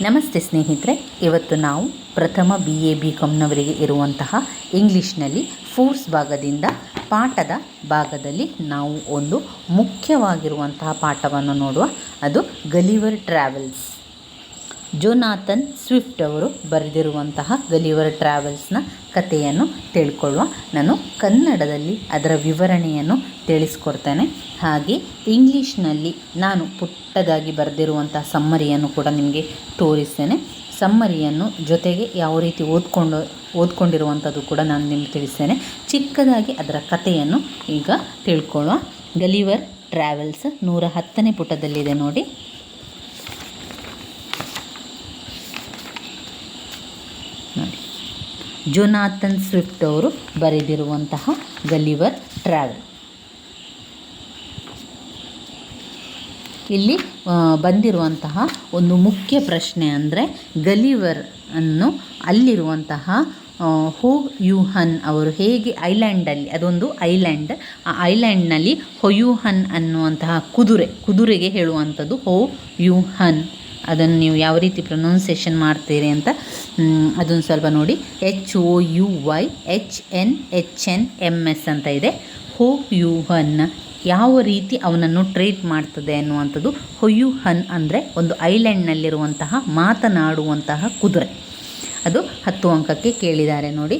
ನಮಸ್ತೆ ಸ್ನೇಹಿತರೆ, ಇವತ್ತು ನಾವು ಪ್ರಥಮ ಬಿ ಎ ಬಿ ಕಾಮ್ನವರಿಗೆ ಇರುವಂತಹ ಇಂಗ್ಲೀಷ್ನಲ್ಲಿ ಫೋರ್ಸ್ ಭಾಗದಿಂದ ಪಾಠದ ಭಾಗದಲ್ಲಿ ನಾವು ಒಂದು ಮುಖ್ಯವಾಗಿರುವಂತಹ ಪಾಠವನ್ನು ನೋಡುವ, ಅದು ಗಲಿವರ್ ಟ್ರಾವೆಲ್ಸ್. ಜೋನಾಥನ್ ಸ್ವಿಫ್ಟ್ ಅವರು ಬರೆದಿರುವಂತಹ ಗಲಿವರ್ ಟ್ರಾವೆಲ್ಸ್ನ ಕಥೆಯನ್ನು ತಿಳ್ಕೊಳ್ಳುವ. ನಾನು ಕನ್ನಡದಲ್ಲಿ ಅದರ ವಿವರಣೆಯನ್ನು ತಿಳಿಸ್ಕೊಡ್ತೇನೆ. ಹಾಗೆ ಇಂಗ್ಲೀಷ್ನಲ್ಲಿ ನಾನು ಪುಟ್ಟದಾಗಿ ಬರೆದಿರುವಂತಹ ಸಮ್ಮರಿಯನ್ನು ಕೂಡ ನಿಮಗೆ ತೋರಿಸ್ತೇನೆ. ಸಮ್ಮರಿಯನ್ನು ಜೊತೆಗೆ ಯಾವ ರೀತಿ ಓದ್ಕೊಂಡು, ಓದ್ಕೊಂಡಿರುವಂಥದ್ದು ಕೂಡ ನಾನು ನಿಮಗೆ ತಿಳಿಸ್ತೇನೆ. ಚಿಕ್ಕದಾಗಿ ಅದರ ಕಥೆಯನ್ನು ಈಗ ತಿಳ್ಕೊಳ್ಳುವ. ಗಲಿವರ್ ಟ್ರಾವೆಲ್ಸ್ ನೂರ ಹತ್ತನೇ ಪುಟದಲ್ಲಿದೆ ನೋಡಿ. ಜೊನಾಥನ್ ಸ್ವಿಫ್ಟ್ ಅವರು ಬರೆದಿರುವಂತಹ ಗಲಿವರ್ ಟ್ರಾವೆಲ್. ಇಲ್ಲಿ ಬಂದಿರುವಂತಹ ಒಂದು ಮುಖ್ಯ ಪ್ರಶ್ನೆ ಅಂದರೆ ಗಲಿವರ್ ಅನ್ನು ಅಲ್ಲಿರುವಂತಹ ಹೋ ಯುಹನ್ ಅವರು ಹೇಗೆ ಐಲ್ಯಾಂಡಲ್ಲಿ, ಅದೊಂದು ಐಲ್ಯಾಂಡ್, ಆ ಐಲ್ಯಾಂಡ್ನಲ್ಲಿ ಹೊಯುಹನ್ ಅನ್ನುವಂತಹ ಕುದುರೆ, ಕುದುರೆಗೆ ಹೇಳುವಂಥದ್ದು ಹೋ ಯುಹನ್. ಅದನ್ನು ನೀವು ಯಾವ ರೀತಿ ಪ್ರೊನೌನ್ಸಿಯೇಷನ್ ಮಾಡ್ತೀರಿ ಅಂತ ಅದೊಂದು ಸ್ವಲ್ಪ ನೋಡಿ. H O U Y H N H N M S ಅಂತ ಇದೆ. ಹೋ ಯು ಹನ್, ಯಾವ ರೀತಿ ಅವನನ್ನು ಟ್ರೀಟ್ ಮಾಡ್ತದೆ ಅನ್ನುವಂಥದ್ದು ಹೊಯ್ಯು ಹನ್ ಅಂದರೆ ಒಂದು ಐಲ್ಯಾಂಡ್ನಲ್ಲಿರುವಂತಹ, ಮಾತನಾಡುವಂತಹ ಕುದುರೆ. ಅದು ಹತ್ತು ಅಂಕಕ್ಕೆ ಕೇಳಿದ್ದಾರೆ ನೋಡಿ.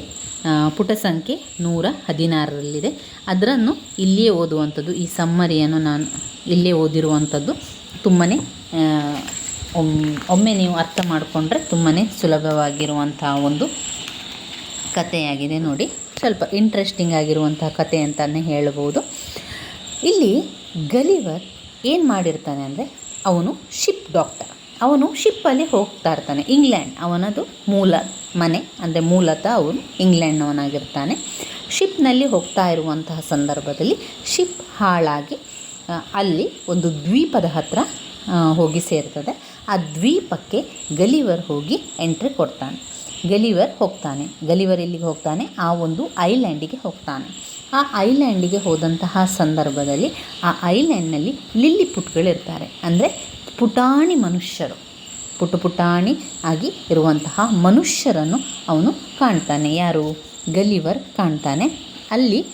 ಪುಟ ಸಂಖ್ಯೆ ನೂರ ಹದಿನಾರರಲ್ಲಿದೆ. ಅದರನ್ನು ಇಲ್ಲಿಯೇ ಓದುವಂಥದ್ದು, ಈ ಸಮ್ಮರಿಯನ್ನು ನಾನು ಇಲ್ಲೇ ಓದಿರುವಂಥದ್ದು ತುಂಬಾ ಒಮ್ಮೆ ನೀವು ಅರ್ಥ ಮಾಡಿಕೊಂಡ್ರೆ ತುಂಬಾ ಸುಲಭವಾಗಿರುವಂಥ ಒಂದು ಕಥೆಯಾಗಿದೆ ನೋಡಿ. ಸ್ವಲ್ಪ ಇಂಟ್ರೆಸ್ಟಿಂಗ್ ಆಗಿರುವಂತಹ ಕತೆ ಅಂತಲೇ ಹೇಳ್ಬೋದು. ಇಲ್ಲಿ ಗಲಿವರ್ ಏನು ಮಾಡಿರ್ತಾನೆ ಅಂದರೆ, ಅವನು ಶಿಪ್ ಡಾಕ್ಟರ್. ಅವನು ಶಿಪ್ಪಲ್ಲಿ ಹೋಗ್ತಾ ಇರ್ತಾನೆ, ಇಂಗ್ಲೆಂಡ್. ಅವನದು ಮೂಲ ಮನೆ, ಅಂದರೆ ಮೂಲತಃ ಅವನು ಇಂಗ್ಲೆಂಡ್ನವನಾಗಿರ್ತಾನೆ. ಶಿಪ್ನಲ್ಲಿ ಹೋಗ್ತಾ ಇರುವಂತಹ ಸಂದರ್ಭದಲ್ಲಿ ಶಿಪ್ ಹಾಳಾಗಿ ಅಲ್ಲಿ ಒಂದು ದ್ವೀಪದ ಹತ್ರ ಹೋಗಿ ಸೇರ್ತದೆ. ಆ ದ್ವೀಪಕ್ಕೆ ಗಲಿವರ್ ಹೋಗಿ ಎಂಟ್ರಿ ಕೊಡ್ತಾನೆ. ಗಲಿವರ್ ಹೋಗ್ತಾನೆ. ಗಲಿವರ್ ಎಲ್ಲಿಗೆ ಹೋಗ್ತಾನೆ? ಆ ಒಂದು ಐಲ್ಯಾಂಡಿಗೆ ಹೋಗ್ತಾನೆ. ಆ ಐಲ್ಯಾಂಡಿಗೆ ಹೋದಂತಹ ಸಂದರ್ಭದಲ್ಲಿ ಆ ಐಲ್ಯಾಂಡ್ನಲ್ಲಿ ಲಿಲ್ಲಿ ಪುಟ್ಗಳಿರ್ತಾರೆ. ಅಂದರೆ ಪುಟಾಣಿ ಮನುಷ್ಯರು. ಪುಟ ಪುಟಾಣಿ ಆಗಿ ಇರುವಂತಹ ಮನುಷ್ಯರನ್ನು ಅವನು ಕಾಣ್ತಾನೆ. ಯಾರು? ಗಲಿವರ್ ಕಾಣ್ತಾನೆ. ಅಲ್ಲಿ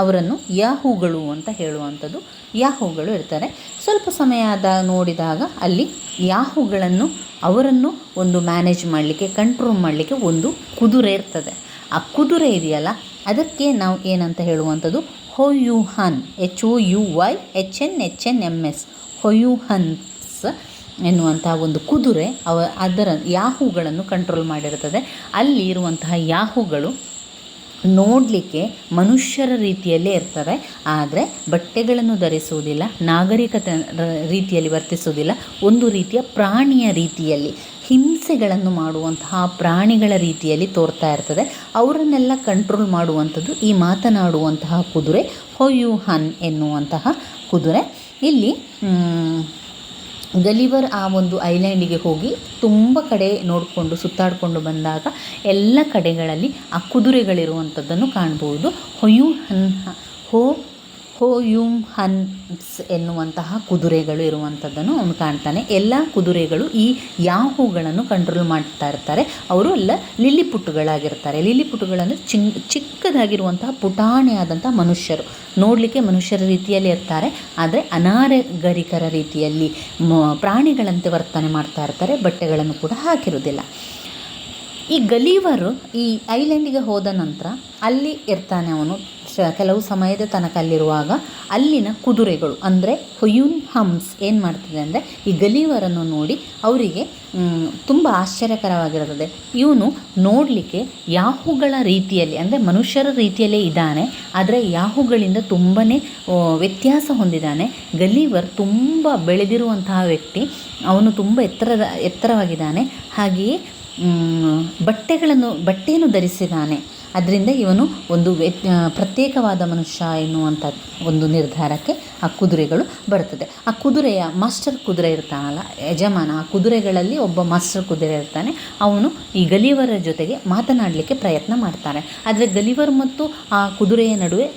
ಅವರನ್ನು ಯಾಹುಗಳು ಅಂತ ಹೇಳುವಂಥದ್ದು. ಯಾಹುಗಳು ಇರ್ತಾರೆ. ಸ್ವಲ್ಪ ಸಮಯ ಆದ ನೋಡಿದಾಗ ಅಲ್ಲಿ ಯಾಹುಗಳನ್ನು ಅವರನ್ನು ಒಂದು ಮ್ಯಾನೇಜ್ ಮಾಡಲಿಕ್ಕೆ ಕಂಟ್ರೋಲ್ ಮಾಡಲಿಕ್ಕೆ ಒಂದು ಕುದುರೆ ಇರ್ತದೆ. ಆ ಕುದುರೆ ಇದೆಯಲ್ಲ, ಅದಕ್ಕೆ ನಾವು ಏನಂತ ಹೇಳುವಂಥದ್ದು? Houyhnhnm H O U Y H N H N M S Houyhnhnms ಎನ್ನುವಂತಹ ಒಂದು ಕುದುರೆ ಅವ, ಅದರ ಯಾಹುಗಳನ್ನು ಕಂಟ್ರೋಲ್ ಮಾಡಿರ್ತದೆ. ಅಲ್ಲಿ ಇರುವಂತಹ ಯಾಹುಗಳು ನೋಡಲಿಕ್ಕೆ ಮನುಷ್ಯರ ರೀತಿಯಲ್ಲೇ ಇರ್ತವೆ. ಆದರೆ ಬಟ್ಟೆಗಳನ್ನು ಧರಿಸುವುದಿಲ್ಲ ನಾಗರಿಕತೆ ರೀತಿಯಲ್ಲಿ ವರ್ತಿಸುವುದಿಲ್ಲ, ಒಂದು ರೀತಿಯ ಪ್ರಾಣಿಯ ರೀತಿಯಲ್ಲಿ. ಹಿಂಸೆಗಳನ್ನು ಮಾಡುವಂತಹ ಪ್ರಾಣಿಗಳ ರೀತಿಯಲ್ಲಿ ತೋರ್ತಾ ಇರ್ತದೆ. ಅವರನ್ನೆಲ್ಲ ಕಂಟ್ರೋಲ್ ಮಾಡುವಂಥದ್ದು ಈ ಮಾತನಾಡುವಂತಹ ಕುದುರೆ ಹನ್ ಎನ್ನುವಂತಹ ಕುದುರೆ. ಇಲ್ಲಿ ಗಲಿವರ್ ಆ ಒಂದು ಐಲ್ಯಾಂಡಿಗೆ ಹೋಗಿ ತುಂಬ ಕಡೆ ನೋಡಿಕೊಂಡು ಸುತ್ತಾಡಿಕೊಂಡು ಬಂದಾಗ ಎಲ್ಲ ಕಡೆಗಳಲ್ಲಿ ಆ ಕುದುರೆಗಳಿರುವಂಥದ್ದನ್ನು ಕಾಣ್ಬೋದು. ಹೊಯು ಹನ್ ಹೋ ಹೋಯುಮ್ ಹನ್ಸ್ ಎನ್ನುವಂತಹ ಕುದುರೆಗಳು ಇರುವಂಥದ್ದನ್ನು ಅವನು ಕಾಣ್ತಾನೆ. ಎಲ್ಲ ಕುದುರೆಗಳು ಈ ಯಾಹುಗಳನ್ನು ಕಂಟ್ರೋಲ್ ಮಾಡ್ತಾ ಇರ್ತಾರೆ. ಅವರು ಎಲ್ಲ ಲಿಲ್ಲಿಪುಟ್ಟುಗಳಾಗಿರ್ತಾರೆ ಲಿಲ್ಲಿಪುಟ್ಟುಗಳಂದರೆ ಚಿನ್, ಚಿಕ್ಕದಾಗಿರುವಂತಹ ಪುಟಾಣಿಯಾದಂಥ ಮನುಷ್ಯರು. ನೋಡಲಿಕ್ಕೆ ಮನುಷ್ಯರ ರೀತಿಯಲ್ಲಿ ಇರ್ತಾರೆ. ಆದರೆ ಅನಾರಗರಿಕರ ರೀತಿಯಲ್ಲಿ ಪ್ರಾಣಿಗಳಂತೆ ವರ್ತನೆ ಮಾಡ್ತಾ ಇರ್ತಾರೆ. ಬಟ್ಟೆಗಳನ್ನು ಕೂಡ ಹಾಕಿರುವುದಿಲ್ಲ. ಈ ಗಲೀವರು ಈ ಐಲ್ಯಾಂಡಿಗೆ ಹೋದ ನಂತರ ಅಲ್ಲಿ ಇರ್ತಾನೆ ಅವನು. ಶ- ಕೆಲವು ಸಮಯದ ತನಕ ಅಲ್ಲಿರುವಾಗ ಅಲ್ಲಿನ ಕುದುರೆಗಳು, ಅಂದರೆ ಹೊಯೂನ್ ಹಮ್ಸ್ ಏನು ಮಾಡ್ತದೆ ಅಂದರೆ ಈ ಗಲೀವರನ್ನು ನೋಡಿ ಅವರಿಗೆ ತುಂಬ ಆಶ್ಚರ್ಯಕರವಾಗಿರುತ್ತದೆ. ಇವನು ನೋಡಲಿಕ್ಕೆ ಯಾಹುಗಳ ರೀತಿಯಲ್ಲಿ, ಅಂದರೆ ಮನುಷ್ಯರ ರೀತಿಯಲ್ಲೇ ಇದ್ದಾನೆ, ಆದರೆ ಯಾಹುಗಳಿಂದ ತುಂಬಾ ವ್ಯತ್ಯಾಸ ಹೊಂದಿದ್ದಾನೆ. ಗಲೀವರ್ ತುಂಬ ಬೆಳೆದಿರುವಂತಹ ವ್ಯಕ್ತಿ, ಅವನು ತುಂಬ ಎತ್ತರದ ಎತ್ತರವಾಗಿದ್ದಾನೆ. ಹಾಗೆಯೇ ಬಟ್ಟೆಗಳನ್ನು, ಬಟ್ಟೆಯನ್ನು ಧರಿಸಿದ್ದಾನೆ. ಅದರಿಂದ ಇವನು ಒಂದು ಪ್ರತ್ಯೇಕವಾದ ಮನುಷ್ಯ ಎನ್ನುವಂಥ ಒಂದು ನಿರ್ಧಾರಕ್ಕೆ ಆ ಕುದುರೆಗಳು ಬರ್ತದೆ ಆ ಕುದುರೆಯ ಮಾಸ್ಟರ್ ಕುದುರೆ ಇರ್ತಾನಲ್ಲ, ಯಜಮಾನ, ಆ ಕುದುರೆಗಳಲ್ಲಿ ಒಬ್ಬ ಮಾಸ್ಟರ್ ಕುದುರೆ ಇರ್ತಾನೆ. ಅವನು ಈ ಗಲಿವರ ಜೊತೆಗೆ ಮಾತನಾಡಲಿಕ್ಕೆ ಪ್ರಯತ್ನ ಮಾಡ್ತಾನೆ. ಆದರೆ ಗಲಿವರ್ ಮತ್ತು ಆ ಕುದುರೆಯ ನಡುವೆ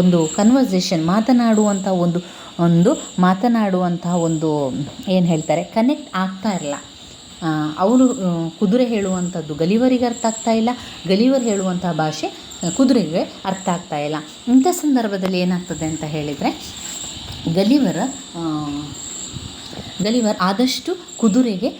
ಒಂದು ಕನ್ವರ್ಸೇಷನ್ ಮಾತನಾಡುವಂಥ ಒಂದು ಒಂದು ಮಾತನಾಡುವಂತಹ ಒಂದು, ಏನು ಹೇಳ್ತಾರೆ ಕನೆಕ್ಟ್ ಆಗ್ತಾ ಇರಲ್ಲ. ಅವರು ಕುದುರೆ ಹೇಳುವಂಥದ್ದು. ಗಲಿವರಿಗೆ ಅರ್ಥ ಆಗ್ತಾ ಇಲ್ಲ. ಗಲಿವರ್ ಹೇಳುವಂಥ ಭಾಷೆ ಕುದುರೆಗೆ ಅರ್ಥ ಆಗ್ತಾ ಇಲ್ಲ. ಇಂಥ ಸಂದರ್ಭದಲ್ಲಿ ಏನಾಗ್ತದೆ ಅಂತ ಹೇಳಿದರೆ, ಗಲಿವರ ಗಲಿವರ್ ಆದಷ್ಟು ಕುದುರೆಗೆ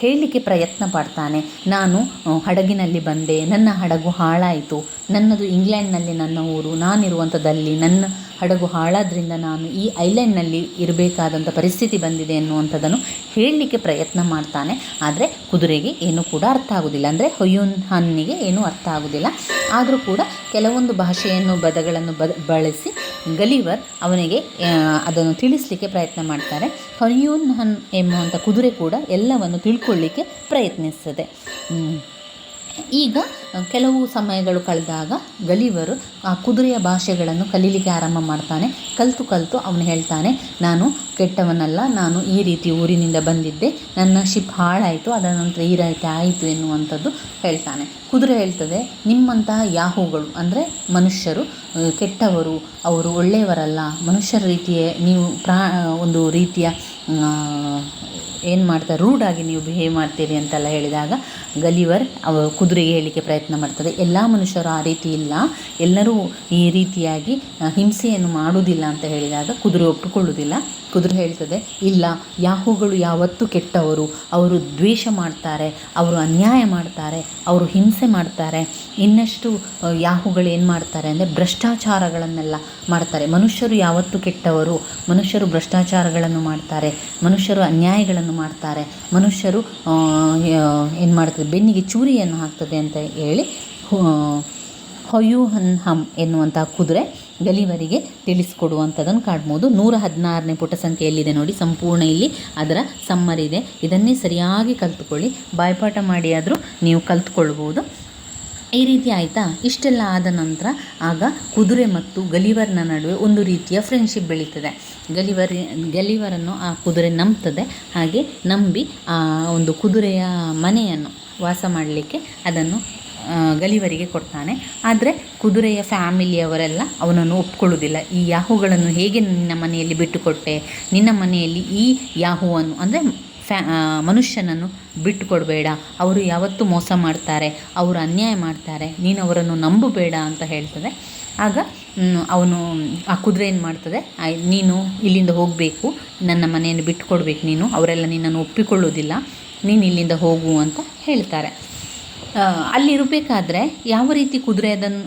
ಹೇಳಲಿಕ್ಕೆ ಪ್ರಯತ್ನ ಪಡ್ತಾನೆ. ನಾನು ಹಡಗಿನಲ್ಲಿ ಬಂದೆ. ನನ್ನ ಹಡಗು ಹಾಳಾಯಿತು. ನನ್ನದು ಇಂಗ್ಲೆಂಡ್ನಲ್ಲಿ ನನ್ನ ಊರು. ನಾನಿರುವಂಥದ್ದಲ್ಲಿ ನನ್ನ ಹಡಗು ಹಾಳಾದ್ರಿಂದ ನಾನು ಈ ಐಲ್ಯಾಂಡ್ನಲ್ಲಿ ಇರಬೇಕಾದಂಥ ಪರಿಸ್ಥಿತಿ ಬಂದಿದೆ ಅನ್ನುವಂಥದ್ದನ್ನು ಹೇಳಲಿಕ್ಕೆ ಪ್ರಯತ್ನ ಮಾಡ್ತಾನೆ. ಆದರೆ ಕುದುರೆಗೆ ಏನೂ ಕೂಡ ಅರ್ಥ ಆಗೋದಿಲ್ಲ. ಅಂದರೆ ಹೊಯ್ಯುನ್ ಹನ್ನಿಗೆ ಏನೂ ಅರ್ಥ ಆಗೋದಿಲ್ಲ. ಆದರೂ ಕೂಡ ಕೆಲವೊಂದು ಭಾಷೆಯನ್ನು, ಪದಗಳನ್ನು ಬದ ಬಳಸಿ ಗಲಿವರ್ ಅವನಿಗೆ ಅದನ್ನು ತಿಳಿಸಲಿಕ್ಕೆ ಪ್ರಯತ್ನ ಮಾಡ್ತಾರೆ ಹರಿಯೂನ್ ಹನ್ ಎಂಬುವಂಥ ಕುದುರೆ ಕೂಡ ಎಲ್ಲವನ್ನು ತಿಳ್ಕೊಳ್ಳಿಕ್ಕೆ ಪ್ರಯತ್ನಿಸ್ತದೆ. ಈಗ ಕೆಲವು ಸಮಯಗಳು ಕಳೆದಾಗ ಗಲಿವರು ಆ ಕುದುರೆಯ ಭಾಷೆಗಳನ್ನು ಕಲೀಲಿಕ್ಕೆ ಆರಂಭ ಮಾಡ್ತಾನೆ. ಕಲಿತು ಕಲಿತು ಅವನು ಹೇಳ್ತಾನೆ, ನಾನು ಕೆಟ್ಟವನಲ್ಲ, ನಾನು ಈ ರೀತಿ ಊರಿನಿಂದ ಬಂದಿದ್ದೆ. ನನ್ನ ಶಿಪ್ ಹಾಳಾಯಿತು, ಅದರ ನಂತರ ಈ ರೀತಿ ಆಯಿತು ಎನ್ನುವಂಥದ್ದು ಹೇಳ್ತಾನೆ. ಕುದುರೆ ಹೇಳ್ತದೆ, ನಿಮ್ಮಂತಹ ಯಾಹುಗಳು ಅಂದರೆ ಮನುಷ್ಯರು ಕೆಟ್ಟವರು, ಅವರು ಒಳ್ಳೆಯವರಲ್ಲ. ಮನುಷ್ಯರ ರೀತಿಯೇ ನೀವು ಪ್ರಾ, ಒಂದು ರೀತಿಯ ಏನು ಮಾಡ್ತಾರೆ ರೂಡಾಗಿ ನೀವು ಬಿಹೇವ್ ಮಾಡ್ತೀರಿ ಅಂತೆಲ್ಲ ಹೇಳಿದಾಗ ಗಲಿವರ್ ಅವ ಕುದುರೆಗೆ ಹೇಳಲಿಕ್ಕೆ ಪ್ರಯತ್ನ ಮಾಡ್ತದೆ. ಎಲ್ಲ ಮನುಷ್ಯರು ಆ ರೀತಿ ಇಲ್ಲ. ಎಲ್ಲರೂ ಈ ರೀತಿಯಾಗಿ ಹಿಂಸೆಯನ್ನು ಮಾಡುವುದಿಲ್ಲ ಅಂತ ಹೇಳಿದಾಗ ಕುದುರೆ ಒಪ್ಪಿಕೊಳ್ಳುವುದಿಲ್ಲ. ಕುದುರೆ ಹೇಳ್ತದೆ, ಇಲ್ಲ, ಯಾಹುಗಳು ಯಾವತ್ತೂ ಕೆಟ್ಟವರು. ಅವರು ದ್ವೇಷ ಮಾಡ್ತಾರೆ, ಅವರು ಅನ್ಯಾಯ ಮಾಡ್ತಾರೆ, ಅವರು ಹಿಂಸೆ ಮಾಡ್ತಾರೆ. ಇನ್ನಷ್ಟು ಯಾಹುಗಳು ಏನು ಮಾಡ್ತಾರೆ ಅಂದರೆ ಭ್ರಷ್ಟಾಚಾರಗಳನ್ನೆಲ್ಲ ಮಾಡ್ತಾರೆ. ಮನುಷ್ಯರು ಯಾವತ್ತೂ ಕೆಟ್ಟವರು. ಮನುಷ್ಯರು ಭ್ರಷ್ಟಾಚಾರಗಳನ್ನು ಮಾಡ್ತಾರೆ. ಮನುಷ್ಯರು ಅನ್ಯಾಯಗಳನ್ನು ಮಾಡ್ತಾರೆ. ಮನುಷ್ಯರು ಏನು ಮಾಡ್ತಾರೆ ಬೆನ್ನಿಗೆ ಚೂರಿಯನ್ನು ಹಾಕ್ತದೆ ಅಂತ ಹೇಳಿ ಹೊಯು ಹನ್ ಹಮ್ ಎನ್ನುವಂಥ ಕುದುರೆ ಗಲಿವರಿಗೆ ತಿಳಿಸಿಕೊಡುವಂಥದ್ದನ್ನು ಕಾಡ್ಬೋದು ನೂರ ಹದಿನಾರನೇ ಪುಟ ಸಂಖ್ಯೆಯಲ್ಲಿದೆ ನೋಡಿ, ಸಂಪೂರ್ಣ ಇಲ್ಲಿ ಅದರ ಸಮ್ಮರಿದೆ. ಇದನ್ನೇ ಸರಿಯಾಗಿ ಕಲ್ತುಕೊಳ್ಳಿ. ಬಾಯ್ಪಾಠ ಮಾಡಿ ಆದರೂ ನೀವು ಕಲ್ತ್ಕೊಳ್ಬೋದು. ಈ ರೀತಿ ಆಯಿತಾ? ಇಷ್ಟೆಲ್ಲ ಆದ ನಂತರ ಆಗ ಕುದುರೆ ಮತ್ತು ಗಲಿವರ್ನ ನಡುವೆ ಒಂದು ರೀತಿಯ ಫ್ರೆಂಡ್ಶಿಪ್ ಬೆಳೀತದೆ. ಗಲಿವರ್, ಗಲಿವರನ್ನು ಆ ಕುದುರೆ ನಂಬ್ತದೆ. ಹಾಗೆ ನಂಬಿ ಆ ಒಂದು ಕುದುರೆಯ ಮನೆಯನ್ನು ವಾಸ ಮಾಡಲಿಕ್ಕೆ ಅದನ್ನು ಗಲಿವರಿಗೆ ಕೊಡ್ತಾನೆ. ಆದರೆ ಕುದುರೆಯ ಫ್ಯಾಮಿಲಿಯವರೆಲ್ಲ ಅವನನ್ನು ಒಪ್ಕೊಳ್ಳೋದಿಲ್ಲ ಈ ಯಾಹುಗಳನ್ನು ಹೇಗೆ ನಿನ್ನ ಮನೆಯಲ್ಲಿ ಬಿಟ್ಟುಕೊಟ್ಟೆ? ನಿನ್ನ ಮನೆಯಲ್ಲಿ ಈ ಯಾಹುವನ್ನು, ಅಂದರೆ ಫ್ಯಾ ಮನುಷ್ಯನನ್ನು ಬಿಟ್ಟುಕೊಡಬೇಡ. ಅವರು ಯಾವತ್ತೂ ಮೋಸ ಮಾಡ್ತಾರೆ. ಅವರು ಅನ್ಯಾಯ ಮಾಡ್ತಾರೆ. ನೀನು ಅವರನ್ನು ನಂಬಬೇಡ ಅಂತ ಹೇಳ್ತದೆ. ಆಗ ಅವನು ಆ ಕುದುರೆ ಏನು ಮಾಡ್ತದೆ? ನೀನು ಇಲ್ಲಿಂದ ಹೋಗಬೇಕು. ನನ್ನ ಮನೆಯನ್ನು ಬಿಟ್ಟುಕೊಡ್ಬೇಕು ನೀನು. ಅವರೆಲ್ಲ ನಿನ್ನನ್ನು ಒಪ್ಪಿಕೊಳ್ಳೋದಿಲ್ಲ. ನೀನು ಇಲ್ಲಿಂದ ಹೋಗು ಅಂತ ಹೇಳ್ತಾರೆ. ಅಲ್ಲಿರಬೇಕಾದ್ರೆ ಯಾವ ರೀತಿ ಕುದುರೆ ಅದನ್ನು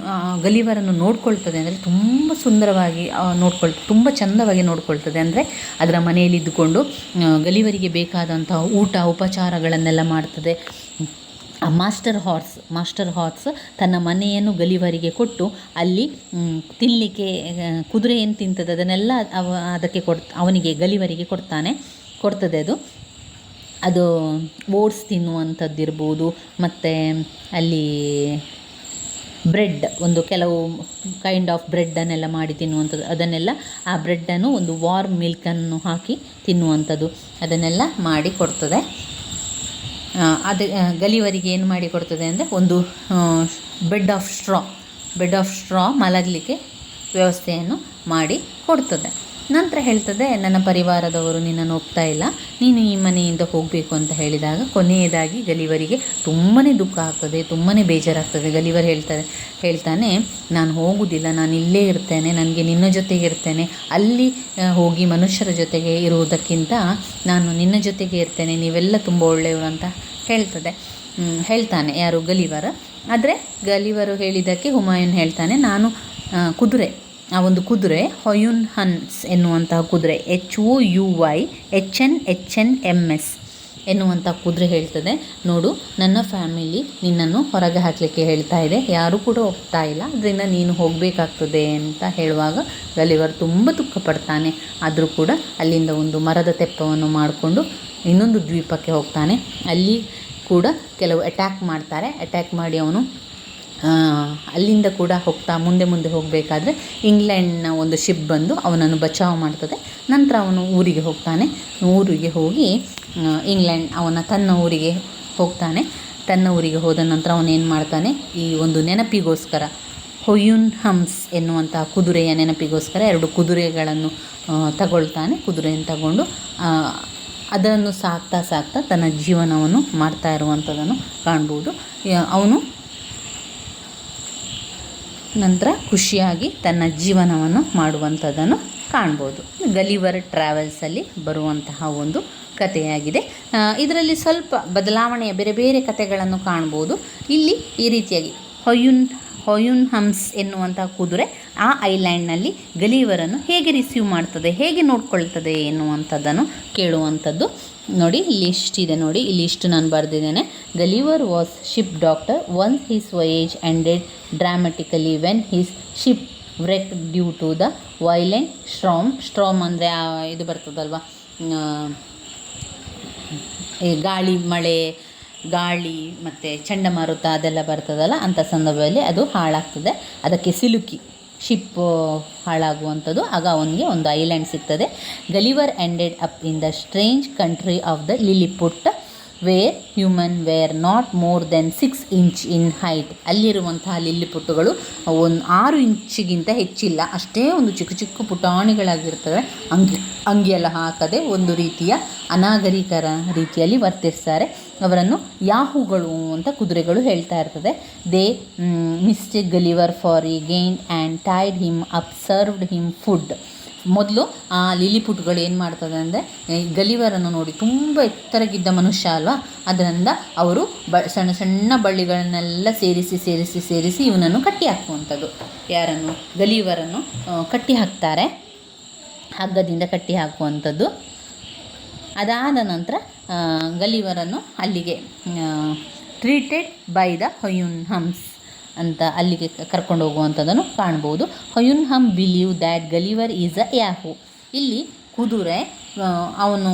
ಗಲಿವರನ್ನು ನೋಡ್ಕೊಳ್ತದೆ ಅಂದರೆ ತುಂಬ ಸುಂದರವಾಗಿ ನೋಡ್ಕೊಳ್ ತುಂಬ ಚಂದವಾಗಿ ನೋಡ್ಕೊಳ್ತದೆ ಅಂದರೆ ಅದರ ಮನೆಯಲ್ಲಿ ಇದ್ದುಕೊಂಡು ಗಲಿವರಿಗೆ ಬೇಕಾದಂತಹ ಊಟ, ಉಪಚಾರಗಳನ್ನೆಲ್ಲ ಮಾಡ್ತದೆ. ಮಾಸ್ಟರ್ ಹಾರ್ಸ್ ಮಾಸ್ಟರ್ ಹಾರ್ಸ್ ತನ್ನ ಮನೆಯನ್ನು ಗಲಿವರಿಗೆ ಕೊಟ್ಟು ಅಲ್ಲಿ ತಿನ್ನಲಿಕ್ಕೆ ಕುದುರೆ ಏನು ತಿಂತದೆ ಅದನ್ನೆಲ್ಲ ಅವ, ಅದಕ್ಕೆ ಕೊಡ್ ಅವನಿಗೆ, ಗಲಿವರಿಗೆ ಕೊಡ್ತಾನೆ, ಕೊಡ್ತದೆ ಅದು. ಅದು ಓಟ್ಸ್ ತಿನ್ನುವಂಥದ್ದಿರ್ಬೋದು, ಮತ್ತು ಅಲ್ಲಿ ಬ್ರೆಡ್, ಒಂದು ಕೆಲವು ಕೈಂಡ್ ಆಫ್ ಬ್ರೆಡ್ಡನ್ನೆಲ್ಲ ಮಾಡಿ ತಿನ್ನುವಂಥದ್ದು, ಅದನ್ನೆಲ್ಲ ಆ ಬ್ರೆಡ್ಡನ್ನು ಒಂದು ವಾರ್ಮ್ ಮಿಲ್ಕನ್ನು ಹಾಕಿ ತಿನ್ನುವಂಥದ್ದು, ಅದನ್ನೆಲ್ಲ ಮಾಡಿ ಕೊಡ್ತದೆ. ಅದು ಗಲಿವರಿಗೆ ಏನು ಮಾಡಿ ಕೊಡ್ತದೆ ಅಂದರೆ ಒಂದು bed of straw bed of straw ಮಲಗಲಿಕ್ಕೆ ವ್ಯವಸ್ಥೆಯನ್ನು ಮಾಡಿ ಕೊಡ್ತದೆ. ನಂತರ ಹೇಳ್ತದೆ, ನನ್ನ ಪರಿವಾರದವರು ನಿನ್ನನ್ನು ಒಪ್ತಾ ಇಲ್ಲ. ನೀನು ಈ ಮನೆಯಿಂದ ಹೋಗಬೇಕು ಅಂತ ಹೇಳಿದಾಗ ಕೊನೆಯದಾಗಿ ಗಲಿವರಿಗೆ ತುಂಬಾ ದುಃಖ ಆಗ್ತದೆ ತುಂಬಾ ಬೇಜಾರಾಗ್ತದೆ. ಗಲಿವರ್ ಹೇಳ್ತಾರೆ, ಹೇಳ್ತಾನೆ, ನಾನು ಹೋಗುವುದಿಲ್ಲ ನಾನು ಇಲ್ಲೇ ಇರ್ತೇನೆ, ನನಗೆ ನಿನ್ನ ಜೊತೆಗೆ ಇರ್ತೇನೆ. ಅಲ್ಲಿ ಹೋಗಿ ಮನುಷ್ಯರ ಜೊತೆಗೆ ಇರುವುದಕ್ಕಿಂತ ನಾನು ನಿನ್ನ ಜೊತೆಗೆ ಇರ್ತೇನೆ, ನೀವೆಲ್ಲ ತುಂಬ ಒಳ್ಳೆಯವರು ಅಂತ ಹೇಳ್ತದೆ. ಹೇಳ್ತಾನೆ ಯಾರು ಗಲಿವರ. ಆದರೆ ಗಲಿವರು ಹೇಳಿದ್ದಕ್ಕೆ ಹುಮಾಯೂನ್ ಹೇಳ್ತಾನೆ, ನಾನು ಕುದುರೆ ಆ ಒಂದು ಕುದುರೆ ಹೊಯುನ್ ಹನ್ಸ್ ಎನ್ನುವಂತಹ ಕುದುರೆ H O U Y H N H N M S ಎನ್ನುವಂಥ ಕುದುರೆ ಹೇಳ್ತದೆ. ನೋಡು, ನನ್ನ ಫ್ಯಾಮಿಲಿ ನಿನ್ನನ್ನು ಹೊರಗೆ ಹಾಕಲಿಕ್ಕೆ ಹೇಳ್ತಾ ಇದೆ. ಯಾರೂ ಕೂಡ ಒಪ್ತಾ ಇಲ್ಲ. ಅದರಿಂದ ನೀನು ಹೋಗಬೇಕಾಗ್ತದೆ ಅಂತ ಹೇಳುವಾಗ ಗಲಿವರ್ ತುಂಬ ದುಃಖ ಪಡ್ತಾನೆ ಆದರೂ ಕೂಡ ಅಲ್ಲಿಂದ ಒಂದು ಮರದ ತೆಪ್ಪವನ್ನು ಮಾಡಿಕೊಂಡು ಇನ್ನೊಂದು ದ್ವೀಪಕ್ಕೆ ಹೋಗ್ತಾನೆ. ಅಲ್ಲಿ ಕೂಡ ಕೆಲವು ಅಟ್ಯಾಕ್ ಮಾಡ್ತಾರೆ. ಅಟ್ಯಾಕ್ ಮಾಡಿ ಅವನು ಅಲ್ಲಿಂದ ಕೂಡ ಹೋಗ್ತಾ, ಮುಂದೆ ಮುಂದೆ ಹೋಗಬೇಕಾದ್ರೆ ಇಂಗ್ಲೆಂಡ್ನ ಒಂದು ಶಿಪ್ ಬಂದು ಅವನನ್ನು ಬಚಾವ್ ಮಾಡ್ತದೆ. ನಂತರ ಅವನು ಊರಿಗೆ ಹೋಗ್ತಾನೆ. ಊರಿಗೆ ಹೋಗಿ ಇಂಗ್ಲೆಂಡ್ ಅವನ ತನ್ನ ಊರಿಗೆ ಹೋಗ್ತಾನೆ. ತನ್ನ ಊರಿಗೆ ಹೋದ ನಂತರ ಅವನೇನು ಮಾಡ್ತಾನೆ? ಈ ಒಂದು ನೆನಪಿಗೋಸ್ಕರ ಹೊಯುನ್ ಹಮ್ಸ್ ಎನ್ನುವಂಥ ಕುದುರೆಯ ನೆನಪಿಗೋಸ್ಕರ ಎರಡು ಕುದುರೆಗಳನ್ನು ತಗೊಳ್ತಾನೆ. ಕುದುರೆಯನ್ನು ತಗೊಂಡು ಅದನ್ನು ಸಾಕ್ತಾ ಸಾಕ್ತಾ ತನ್ನ ಜೀವನವನ್ನು ಮಾಡ್ತಾ ಇರುವಂಥದ್ದನ್ನು ಕಾಣ್ಬೋದು. ಅವನು ನಂತರ ಖುಷಿಯಾಗಿ ತನ್ನ ಜೀವನವನ್ನು ಮಾಡುವಂಥದ್ದನ್ನು ಕಾಣ್ಬೋದು. ಗಲಿವರ್ ಟ್ರಾವೆಲ್ಸಲ್ಲಿ ಬರುವಂತಹ ಒಂದು ಕಥೆಯಾಗಿದೆ. ಇದರಲ್ಲಿ ಸ್ವಲ್ಪ ಬದಲಾವಣೆಯ ಬೇರೆ ಬೇರೆ ಕಥೆಗಳನ್ನು ಕಾಣ್ಬೋದು. ಇಲ್ಲಿ ಈ ರೀತಿಯಾಗಿ ಹೊಯುನ್ ಹೊಯುನ್ ಹಮ್ಸ್ ಎನ್ನುವಂತಹ ಕುದುರೆ ಆ ಐಲ್ಯಾಂಡ್ನಲ್ಲಿ ಗಲಿವರನ್ನು ಹೇಗೆ ರಿಸೀವ್ ಮಾಡ್ತದೆ, ಹೇಗೆ ನೋಡ್ಕೊಳ್ತದೆ ಎನ್ನುವಂಥದ್ದನ್ನು ಕೇಳುವಂಥದ್ದು. ನೋಡಿ, ಇಲ್ಲಿ ಇಷ್ಟಿದೆ ನೋಡಿ, ಇಲ್ಲಿ ಇಷ್ಟು ನಾನು ಬರೆದಿದ್ದೇನೆ. Gulliver was ship doctor once his voyage ended dramatically when his ship wreck due to the violent storm storm ಅಂದರೆ ಇದು ಬರ್ತದಲ್ವ? ಗಾಳಿ, ಮಳೆ, ಗಾಳಿ, ಮತ್ತು ಚಂಡಮಾರುತ ಅದೆಲ್ಲ ಬರ್ತದಲ್ಲ ಅಂಥ ಸಂದರ್ಭದಲ್ಲಿ ಅದು ಹಾಳಾಗ್ತದೆ. ಅದಕ್ಕೆ ಸಿಲುಕಿ. ಶಿಪ್ ಹಾಳಾಗುವಂಥದ್ದು. ಆಗ ಅವನಿಗೆ ಒಂದು ಐಲ್ಯಾಂಡ್ ಸಿಗ್ತದೆ. Gulliver ended up in the strange country of the Lilliput where human were not more than six inch in height ಅಲ್ಲಿರುವಂತಹ ಲಿಲ್ಲಿಪುಟ್ಟುಗಳು ಒಂದು ಆರು ಇಂಚಿಗಿಂತ ಹೆಚ್ಚಿಲ್ಲ. ಅಷ್ಟೇ ಒಂದು ಚಿಕ್ಕ ಚಿಕ್ಕ ಪುಟಾಣಿಗಳಾಗಿರ್ತವೆ. ಅಂಗಿ, ಅಂಗಿಯೆಲ್ಲ ಹಾಕದೆ ಒಂದು ರೀತಿಯ ಅನಾಗರಿಕರ ರೀತಿಯಲ್ಲಿ ವರ್ತಿಸ್ತಾರೆ. ಅವರನ್ನು ಯಾಹುಗಳು ಅಂತ ಕುದುರೆಗಳು ಹೇಳ್ತಾ ಇರ್ತದೆ. They mistake Gulliver for again and tied him observed him food ಮೊದಲು ಆ ಲಿಲಿಪುಟ್ಗಳು ಏನು ಮಾಡ್ತದೆ ಅಂದರೆ ಗಲಿವರನ್ನು ನೋಡಿ ತುಂಬ ಎತ್ತರಗಿದ್ದ ಮನುಷ್ಯ ಅಲ್ವಾ? ಅದರಿಂದ ಅವರು ಬ, ಸಣ್ಣ ಸಣ್ಣ ಬಳ್ಳಿಗಳನ್ನೆಲ್ಲ ಸೇರಿಸಿ ಸೇರಿಸಿ ಸೇರಿಸಿ ಇವನನ್ನು ಕಟ್ಟಿ ಹಾಕುವಂಥದ್ದು. ಯಾರನ್ನು? ಗಲಿವರನ್ನು ಕಟ್ಟಿ ಹಾಕ್ತಾರೆ. ಹಗ್ಗದಿಂದ ಕಟ್ಟಿ ಹಾಕುವಂಥದ್ದು. ಅದಾದ ನಂತರ ಗಲಿವರನ್ನು ಅಲ್ಲಿಗೆ treated by the Houyhnhnms ಅಂತ ಅಲ್ಲಿಗೆ ಕರ್ಕೊಂಡು ಹೋಗುವಂಥದ್ದನ್ನು ಕಾಣ್ಬೋದು. Houyhnhnm believe that Gulliver is a Yahoo. ಇಲ್ಲಿ ಕುದುರೆ ಅವನು